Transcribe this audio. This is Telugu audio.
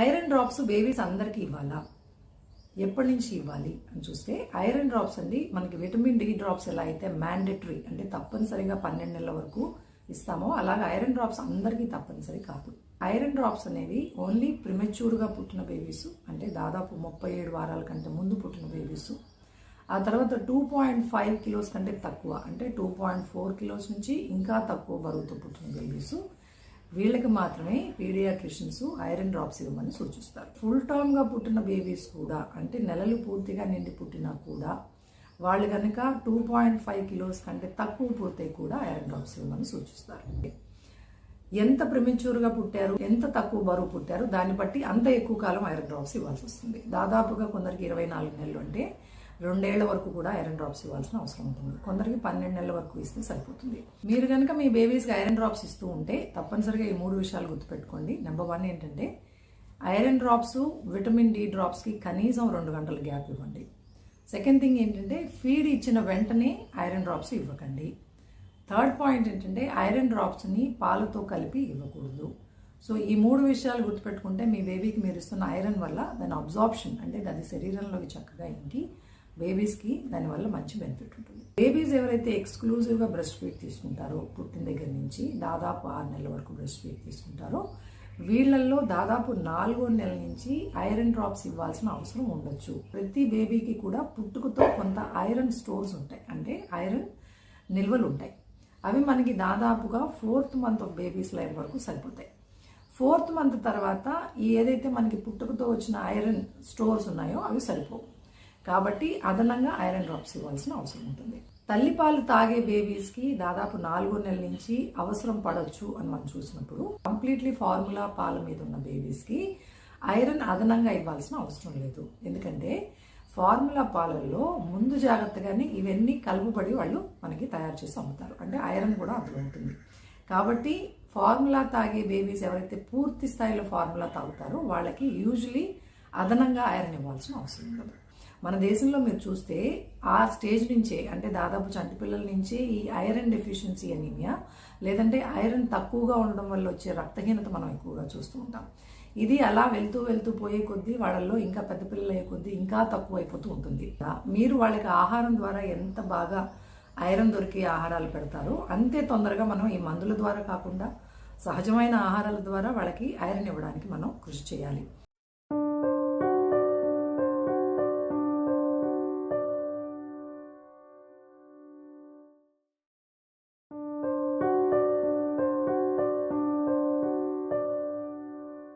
ఐరన్ డ్రాప్స్ బేబీస్ అందరికీ ఇవ్వాలా? ఎప్పటి నుంచి ఇవ్వాలి అని చూస్తే ఐరన్ డ్రాప్స్ అండి మనకి విటమిన్ డి డ్రాప్స్ ఎలా అయితే మ్యాండేటరీ అంటే తప్పనిసరిగా పన్నెండు నెలల వరకు ఇస్తామో అలాగే ఐరన్ డ్రాప్స్ అందరికీ తప్పనిసరి కాదు. ఐరన్ డ్రాప్స్ అనేవి ఓన్లీ ప్రిమెచ్యూర్గా పుట్టిన బేబీస్ అంటే దాదాపు ముప్పై ఏడు వారాల కంటే ముందు పుట్టిన బేబీస్. ఆ తర్వాత టూ పాయింట్ ఫైవ్ కిలోస్ కంటే తక్కువ అంటే టూ పాయింట్ ఫోర్ కిలోస్ నుంచి ఇంకా తక్కువ బరువుతో పుట్టిన బేబీస్. వీళ్ళకి మాత్రమే పీడియాట్రిషియన్స్ ఐరన్ డ్రాప్స్ ఇవ్వమని సూచిస్తారు. ఫుల్ టర్మ్గా పుట్టిన బేబీస్ కూడా అంటే నెలలు పూర్తిగా నిండి పుట్టినా కూడా వాళ్ళు కనుక టూ పాయింట్ ఫైవ్ కిలోస్ కంటే తక్కువ పుడితే కూడా ఐరన్ డ్రాప్స్ ఇవ్వమని సూచిస్తారు. ఎంత ప్రిమిచ్యూర్గా పుట్టారు ఎంత తక్కువ బరువు పుట్టారు దాన్ని బట్టి అంత ఎక్కువ కాలం ఐరన్ డ్రాప్స్ ఇవ్వాల్సి వస్తుంది. దాదాపుగా కొందరికి ఇరవై నాలుగు నెలలు అంటే రెండేళ్ళ వరకు కూడా ఐరన్ డ్రాప్స్ ఇవ్వాల్సిన అవసరం ఉంటుంది. కొందరికి పన్నెండు నెలల వరకు ఇస్తే సరిపోతుంది. మీరు కనుక మీ బేబీస్కి ఐరన్ డ్రాప్స్ ఇస్తూ ఉంటే తప్పనిసరిగా ఈ మూడు విషయాలు గుర్తుపెట్టుకోండి. నెంబర్ వన్ ఏంటంటే ఐరన్ డ్రాప్స్ విటమిన్ డి డ్రాప్స్కి కనీసం రెండు గంటల గ్యాప్ ఇవ్వండి. సెకండ్ థింగ్ ఏంటంటే ఫీడ్ ఇచ్చిన వెంటనే ఐరన్ డ్రాప్స్ ఇవ్వకండి. థర్డ్ పాయింట్ ఏంటంటే ఐరన్ డ్రాప్స్ని పాలతో కలిపి ఇవ్వకూడదు. సో ఈ మూడు విషయాలు గుర్తుపెట్టుకుంటే మీ బేబీకి మీరు ఇస్తున్న ఐరన్ వల్ల దాని అబ్జార్ప్షన్ అంటే దాని శరీరంలోకి చక్కగా ఇంటి బేబీస్కి దానివల్ల మంచి బెనిఫిట్ ఉంటుంది. బేబీస్ ఎవరైతే ఎక్స్క్లూజివ్గా బ్రెస్ట్ ఫీడ్ తీసుకుంటారో పుట్టిన దగ్గర నుంచి దాదాపు ఆరు నెలల వరకు బ్రెస్ట్ ఫీడ్ తీసుకుంటారో వీళ్ళల్లో దాదాపు నాలుగో నెల నుంచి ఐరన్ డ్రాప్స్ ఇవ్వాల్సిన అవసరం ఉండొచ్చు. ప్రతి బేబీకి కూడా పుట్టుకతో కొంత ఐరన్ స్టోర్స్ ఉంటాయి. అంటే ఐరన్ నిల్వలు ఉంటాయి. అవి మనకి దాదాపుగా fourth month of baby's life వరకు సరిపోతాయి. ఫోర్త్ మంత్ తర్వాత ఏదైతే మనకి పుట్టుకతో వచ్చిన ఐరన్ స్టోర్స్ ఉన్నాయో అవి సరిపోవు. కాబట్టి అదనంగా ఐరన్ డ్రాప్స్ ఇవ్వాల్సిన అవసరం ఉంటుంది. తల్లిపాలు తాగే బేబీస్కి దాదాపు నాలుగు నెలల నుంచి అవసరం పడవచ్చు అని మనం చూసినప్పుడు కంప్లీట్లీ ఫార్ములా పాల మీద ఉన్న బేబీస్కి ఐరన్ అదనంగా ఇవ్వాల్సిన అవసరం లేదు. ఎందుకంటే ఫార్ములా పాలల్లో ముందు జాగ్రత్తగానే ఇవన్నీ కలుపుబడి వాళ్ళు మనకి తయారు చేసి అమ్ముతారు. అంటే ఐరన్ కూడా అందులో ఉంటుంది. కాబట్టి ఫార్ములా తాగే బేబీస్ ఎవరైతే పూర్తి స్థాయిలో ఫార్ములా తాగుతారో వాళ్ళకి యూజువలీ అదనంగా ఐరన్ ఇవ్వాల్సిన అవసరం ఉండదు. మన దేశంలో మీరు చూస్తే ఆ స్టేజ్ నుంచే అంటే దాదాపు చంటి పిల్లల నుంచే ఈ ఐరన్ డెఫిషియన్సీ అనీమియా లేదంటే ఐరన్ తక్కువగా ఉండడం వల్ల వచ్చే రక్తహీనత మనం ఎక్కువగా చూస్తూ ఉంటాం. ఇది అలా వెళ్తూ వెళ్తూ పోయే కొద్దీ వాళ్ళల్లో ఇంకా పెద్ద పిల్లలు అయ్యే కొద్దీ ఇంకా తక్కువ అయిపోతూ ఉంటుంది. మీరు వాళ్ళకి ఆహారం ద్వారా ఎంత బాగా ఐరన్ దొరికే ఆహారాలు పెడతారో అంతే తొందరగా మనం ఈ మందుల ద్వారా కాకుండా సహజమైన ఆహారాల ద్వారా వాళ్ళకి ఐరన్ ఇవ్వడానికి మనం కృషి చేయాలి.